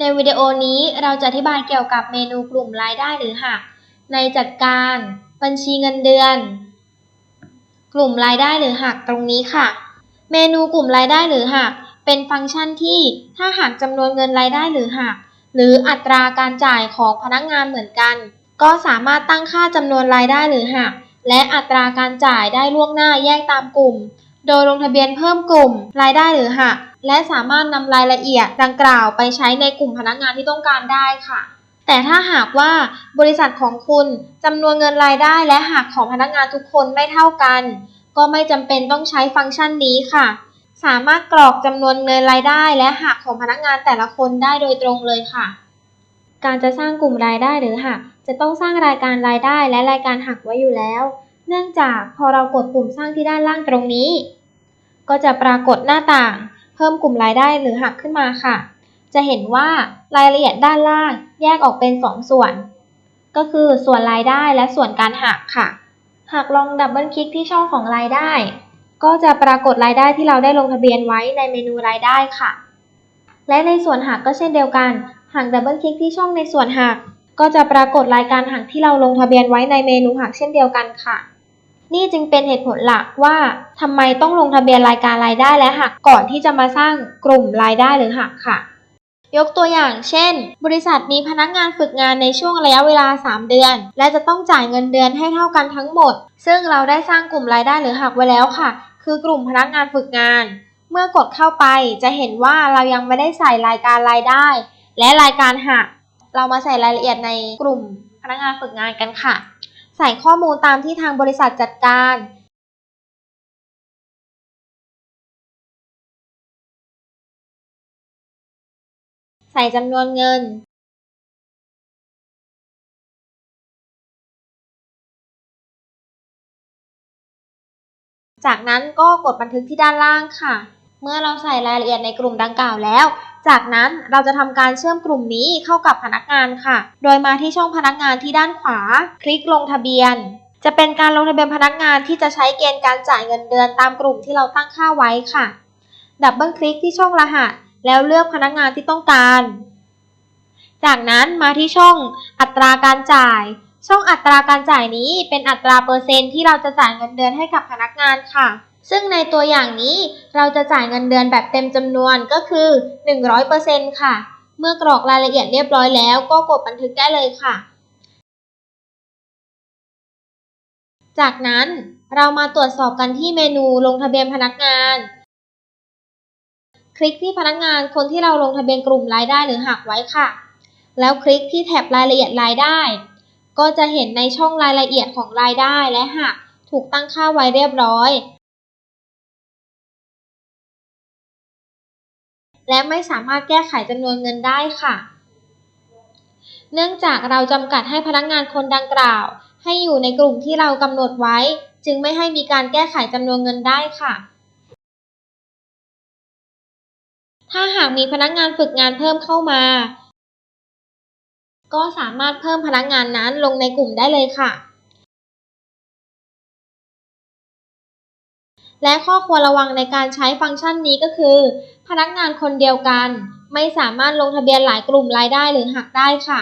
ในวิดีโอนี้เราจะอธิบายเกี่ยวกับเมนูกลุ่มรายได้หรือหัก ในจัดการบัญชีเงินเดือน กลุ่มรายได้หรือหักตรงนี้ค่ะ เมนูกลุ่มรายได้หรือหัก เป็นฟังก์ชันที่ถ้าหากจำนวนเงินรายได้หรือหัก หรืออัตราการจ่ายของพนักงานเหมือนกัน ก็สามารถตั้งค่าจำนวนรายได้หรือหัก และอัตราการจ่ายได้ล่วงหน้าแยกตามกลุ่ม โดยลงทะเบียนเพิ่มกลุ่มรายได้หรือหัก และสามารถนำรายละเอียดดังกล่าวไปใช้ในกลุ่มพนักงานที่ต้องการได้ค่ะ แต่ถ้าหากว่าบริษัทของคุณจำนวนเงินรายได้และหักของพนักงานทุกคนไม่เท่ากัน ก็ไม่จำเป็นต้องใช้ฟังก์ชันนี้ค่ะ สามารถกรอกจำนวนเงินรายได้และหักของพนักงานแต่ละคนได้โดยตรงเลยค่ะ การจะสร้างกลุ่มรายได้หรือหักจะต้องสร้างรายการรายได้และรายการหักไว้อยู่แล้ว เนื่องจากพอเรากดปุ่มสร้างที่ด้านล่างตรงนี้ ก็จะปรากฏหน้าต่าง เพิ่มกลุ่มรายได้หรือหักขึ้นมาค่ะ จะเห็นว่ารายละเอียดด้านล่างแยกออกเป็น 2 ส่วน ก็คือส่วนรายได้และส่วนการหักค่ะ หากลองดับเบิลคลิกที่ช่องของรายได้ ก็จะปรากฏรายได้ที่เราได้ลงทะเบียนไว้ในเมนูรายได้ค่ะ และในส่วนหักก็เช่นเดียวกัน หากดับเบิลคลิกที่ช่องในส่วนหัก ก็จะปรากฏรายการหักที่เราลงทะเบียนไว้ในเมนูหักเช่นเดียวกันค่ะ นี่จึงเป็นเหตุผลหลักว่าทำไมต้องลงทะเบียนรายการรายได้และหักก่อนที่จะมาสร้างกลุ่มรายได้หรือหักค่ะ ยกตัวอย่างเช่น บริษัทมีพนักงานฝึกงานในช่วงระยะเวลา 3 เดือน และจะต้องจ่ายเงินเดือนให้เท่ากันทั้งหมด ซึ่งเราได้สร้างกลุ่มรายได้หรือหักไว้แล้วค่ะ คือกลุ่มพนักงานฝึกงาน เมื่อกดเข้าไปจะเห็นว่าเรายังไม่ได้ใส่รายการรายได้ และรายการหัก เรามาใส่รายละเอียดในกลุ่มพนักงานฝึกงานกันค่ะ ใส่ข้อมูลตามที่ทางบริษัทจัดการใส่จำนวนเงิน จากนั้นก็กดบันทึกที่ด้านล่างค่ะ เมื่อเราใส่รายละเอียดในกลุ่มดังกล่าวแล้ว จากนั้นเราจะทำการเชื่อมกลุ่มนี้เข้ากับพนักงานค่ะ โดยมาที่ช่องพนักงานที่ด้านขวา คลิกลงทะเบียน จะเป็นการลงทะเบียนพนักงานที่จะใช้เกณฑ์การจ่ายเงินเดือนตามกลุ่มที่เราตั้งค่าไว้ค่ะ ดับเบิลคลิกที่ช่องรหัส แล้วเลือกพนักงานที่ต้องการ จากนั้นมาที่ช่องอัตราการจ่าย ช่องอัตราการจ่ายนี้เป็นอัตราเปอร์เซ็นต์ที่เราจะจ่ายเงินเดือนให้กับพนักงานค่ะ ซึ่งในตัวอย่างนี้เราจะจ่ายเงินเดือนแบบเต็มจำนวนก็คือ 100%ค่ะ เมื่อกรอกรายละเอียดเรียบร้อยแล้วก็กดบันทึกได้เลยค่ะ จากนั้นเรามาตรวจสอบกันที่เมนูลงทะเบียนพนักงาน คลิกที่พนักงานคนที่เราลงทะเบียนกลุ่มรายได้หรือหักไว้ค่ะ แล้วคลิกที่แท็บรายละเอียดรายได้ ก็จะเห็นในช่องรายละเอียดของรายได้และหักถูกตั้งค่าไว้เรียบร้อย และไม่สามารถแก้ไขจำนวนเงินได้ค่ะ เนื่องจากเราจำกัดให้พนักงานคนดังกล่าว ให้อยู่ในกลุ่มที่เรากำหนดไว้ จึงไม่ให้มีการแก้ไขจำนวนเงินได้ค่ะ ถ้าหากมีพนักงานฝึกงานเพิ่มเข้ามา ก็สามารถเพิ่มพนักงานนั้นลงในกลุ่มได้เลยค่ะและข้อควรระวังในการใช้ฟังก์ชันนี้ก็คือ พนักงานคนเดียวกัน ไม่สามารถลงทะเบียนหลายกลุ่มรายได้หรือหักได้ค่ะ